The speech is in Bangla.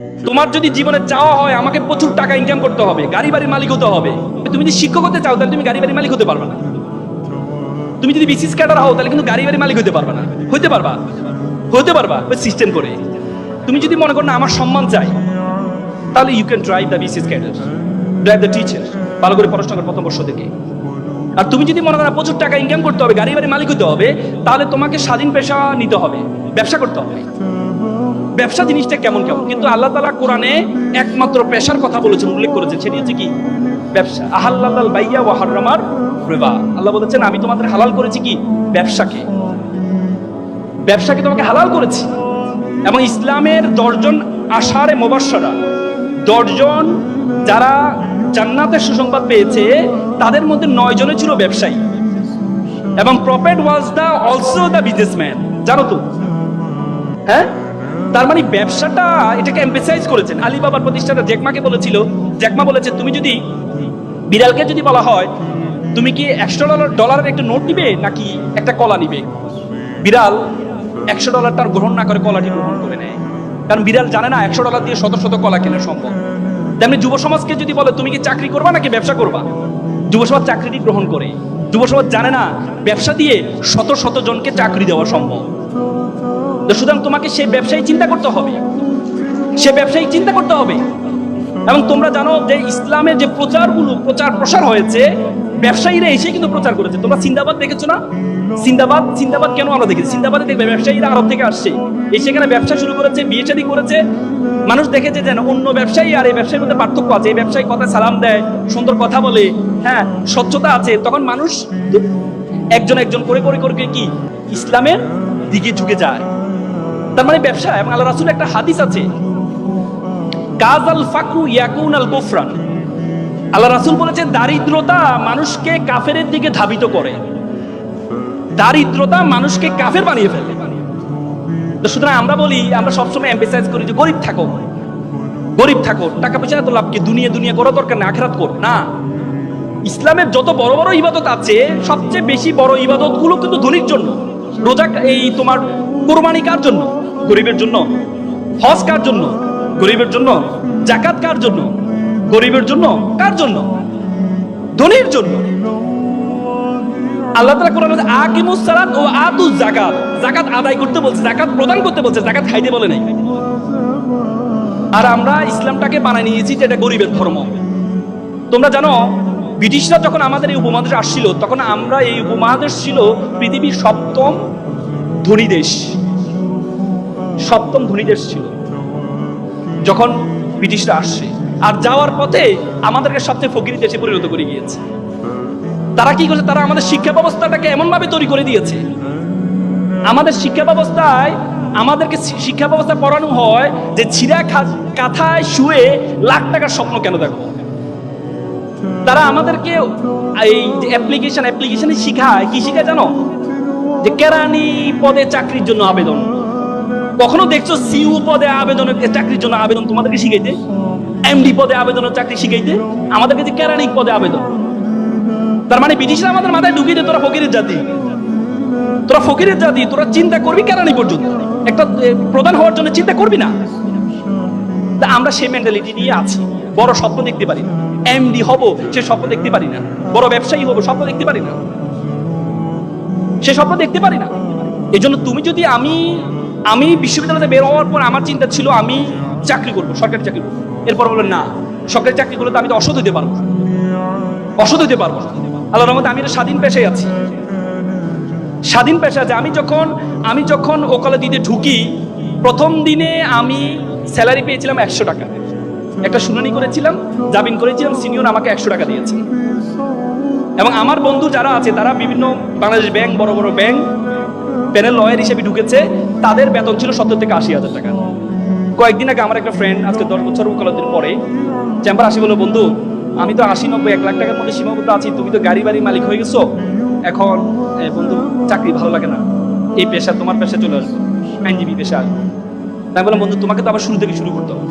তোমার যদি জীবনে চাওয়া হয়, আমাকে প্রচুর টাকা ইনকাম করতে হবে, গাড়ি বাড়ির মালিক হতে হবে। তুমি যদি শিক্ষক হতে চাও, তাহলে তুমি গাড়ি বাড়ির মালিক হতে পারবে না। তুমি যদি বিসিস ক্যাডার হও, তাহলে কিন্তু গাড়ি বাড়ির মালিক হতে পারবে না। হতে পারবা? হতে পারবা ওই সিস্টেম করে। তুমি যদি মনে করো, না, আমার সম্মান চাই, তাহলে you can drive the BCS cadre drive the teacher ভালো করে পড়াশোনা প্রথম বর্ষ থেকে। আর তুমি যদি মনে করো প্রচুর টাকা ইনকাম করতে হবে, গাড়ি বাড়ির মালিক হতে হবে, তাহলে তোমাকে স্বাধীন পেশা নিতে হবে, ব্যবসা করতে হবে। ব্যবসা জিনিসটা কেমন কেমন? কিন্তু আল্লাহ তালা কোরআনে একমাত্র পেশার কথা বলেছেন, উল্লেখ করেছেন সেটি হচ্ছে কি? ব্যবসা। আহাল্লাল বাইয়া ও রেবা। আল্লাহ বলেছেন, আমি তোমাদের হালাল করেছি কি? ব্যবসাকে। ব্যবসাকে তোমাকে হালাল করেছি। এবং ইসলামের দশজন আষাঢ়ে মোবাসারা দশজন যারা জান্নাতের সুসংবাদ পেয়েছে, তাদের মধ্যে নয় জনে ছিল ব্যবসায়ী। এবং prophet was the also the businessman. জানো তো? হ্যাঁ? তার মানে ব্যবসাটা এটাকে এমফেসাইজ করেছেন। আলিবাবার প্রতিষ্ঠাতা জ্যাকমাকে বলেছিল, জ্যাকমা বলেছে, তুমি যদি বিড়ালকে যদি বলা হয়, তুমি কি একশো ডলার, ডলারের একটা নোট নিবে নাকি একটা কলা নিবে? বিড়াল একশো ডলার তার গ্রহণ না করে কলাটি গ্রহণ করে নেয়। কারণ বিড়াল জানে না, একশো ডলার দিয়ে শত শত কলা কেনা সম্ভব। তেমনি যুব সমাজকে যদি বলে, তুমি কি চাকরি করবা নাকি ব্যবসা করবা? যুব সমাজ চাকরিটি গ্রহণ করে। যুব সমাজ জানে না, ব্যবসা দিয়ে শত শত জনকে চাকরি দেওয়া সম্ভব। তো সুতরাং তোমাকে সেই ব্যবসায়ী চিন্তা করতে হবে। সে ব্যবসায়ী চিন্তা করতে হবে। এবং তোমরা জানো যে ইসলামের যে প্রচারগুলো, প্রচার প্রসার হয়েছে, ব্যবসায়ীরা এসে কিন্তু প্রচার করেছে। তোমরা সিন্দাবাদ দেখেছ না? সিন্দাবাদ সিন্দাবাদ কেন আমরা দেখেছি? সিন্দাবাদে দেখবে ব্যবসায়ীরা আরব থেকে আসছে। এই সেখানে ব্যবসা শুরু করেছে, বিয়ে শাদী করেছে। মানুষ দেখেছে যে অন্য ব্যবসায়ী আর এই ব্যবসায়ীর মধ্যে পার্থক্য আছে। এই ব্যবসায়ী কথা সালাম দেয়, সুন্দর কথা বলে। হ্যাঁ স্বচ্ছতা আছে। তখন মানুষ একজন একজন করে করে করে কি? ইসলামের দিকে ঝুঁকে যায়। তার মানে ব্যবসা এবং আল্লাহ রাসুল একটা হাদিস আছে। কাজ ফাকরু ইয়াকুন আল গোফরান আল্লাহ রাসুল বলেছে দারিদ্রতা মানুষকে কাফেরের দিকে ধাবিত করে। দারিদ্রতা মানুষকে কাফের বানিয়ে ফেলে। সুতরাং আমরা বলি, আমরা সবসময় এম্পেসাইজ করি যে গরিব থাকো। গরিব থাকো টাকা পয়সা এত লাভ কি? দুনিয়া দুনিয়া করা দরকার না আখেরাত কর। না। ইসলামের যত বড় বড় ইবাদত আছে, সবচেয়ে বেশি বড় ইবাদতগুলো কিন্তু ধনীর জন্য। রোজা এই তোমার কোরবানি কার জন্য? গরিবের জন্য। হজ কার জন্য? গরিবের জন্য। জাকাত কার জন্য? গরিবের জন্য। কার জন্য? ধনীর জন্য। আল্লাহ তাআলা কোরআনে আকিমুস সালাত ও আতুজ যাকাত। যাকাত আদায় করতে বলছে, যাকাত প্রদান করতে বলছে, যাকাত খাইতে বলে নাই। আর আমরা ইসলামটাকে বানাই নিয়েছি যে এটা গরিবের ধর্ম। তোমরা জানো ব্রিটিশরা যখন আমাদের এই উপমহাদেশে আসছিল, তখন আমরা এই উপমহাদেশ ছিল পৃথিবীর সপ্তম ধনী দেশ। সপ্তম ধনী দেশ ছিল যখন ব্রিটিশরা আসছে। আর যাওয়ার পথে আমাদেরকে সবচেয়ে ফকিরি দেশে পরিণত করে গিয়েছে। তারা কি করছে? তারা আমাদের শিক্ষা ব্যবস্থাটাকে এমন ভাবে তৈরি করে দিয়েছে। আমাদের শিক্ষা ব্যবস্থায়, আমাদেরকে শিক্ষা ব্যবস্থা পড়ানো হয় যে ছিঁড়া কাঁথায় শুয়ে লাখ টাকার স্বপ্ন কেন দেখো? তারা আমাদেরকে এই যে অ্যাপ্লিকেশন অ্যাপ্লিকেশনে শিখায়। কি শিখায় জানো? যে কেরানি পদে চাকরির জন্য আবেদন। কখনো দেখছ সিইউ পদে আবেদনের চাকরির জন্য আবেদন তোমাদেরকে শিখাইতে? এমডি পদে আবেদনের চাকরি শিখাইতে? আমাদেরকে যে কেরানি পদে আবেদন। তার মানে ব্রিটিশরা আমাদের মাথায় ঢুকিয়ে দেয়, তোরা ফকিরের জাতি। তোরা ফকিরের জাতি, তোরা চিন্তা করবি কেরানি পর্যন্ত? একটা প্রধান হওয়ার জন্য চিন্তা করবি না? তা আমরা সেই মেন্টালিটি নিয়ে আছি। বড় স্বপ্ন দেখতে পারি না। এমডি হব, সে স্বপ্ন দেখতে পারি না। বড় ব্যবসায়ী হব, স্বপ্ন দেখতে পারি না। সে স্বপ্ন দেখতে পারি না। এই জন্য তুমি যদি আমি আমি বিশ্ববিদ্যালয়তে বের হওয়ার পর আমার চিন্তা ছিল আমি চাকরি করব, সরকারি চাকরি করব। এরপর বললেন না, সরকারি চাকরি করলে তো আমি তো অসৎ হইতে পারব। অসৎ হইতে পারব। আল্লাহ রহমতে আমি স্বাধীন পেশায় আছি। স্বাধীন পেশা আছে। আমি যখন আমি যখন ওকালে দিতে ঢুকি, প্রথম দিনে আমি স্যালারি পেয়েছিলাম একশো টাকা। একটা শুনানি করেছিলাম, জামিন করেছিলাম, সিনিয়র আমাকে একশো টাকা দিয়েছে। এবং আমার বন্ধু যারা আছে, তারা বিভিন্ন বাংলাদেশ ব্যাংক, বড় বড় ব্যাংক, প্যানেল লয়ার হিসেবে ঢুকেছে, তাদের বেতন ছিল সত্তর থেকে আশি হাজার টাকা। কয়েকদিন আগে আমার একটা ফ্রেন্ড আজকে দশ বছর ওকালতির পরে, চেম্বার আসি বলো, বন্ধু, আমি তো আশি নব্বই, এক লাখ টাকার মধ্যে সীমাবদ্ধ আছি, তুমি তো গাড়ি বাড়ি মালিক হয়ে গেছো। এখন বন্ধু, চাকরি ভালো লাগে না। এই পেশা তোমার পেশা চলে আসবে। আইনজীবী পেশা। আসবে তাই বললাম, বন্ধু, তোমাকে তো আবার শুরু থেকে শুরু করতে হবে।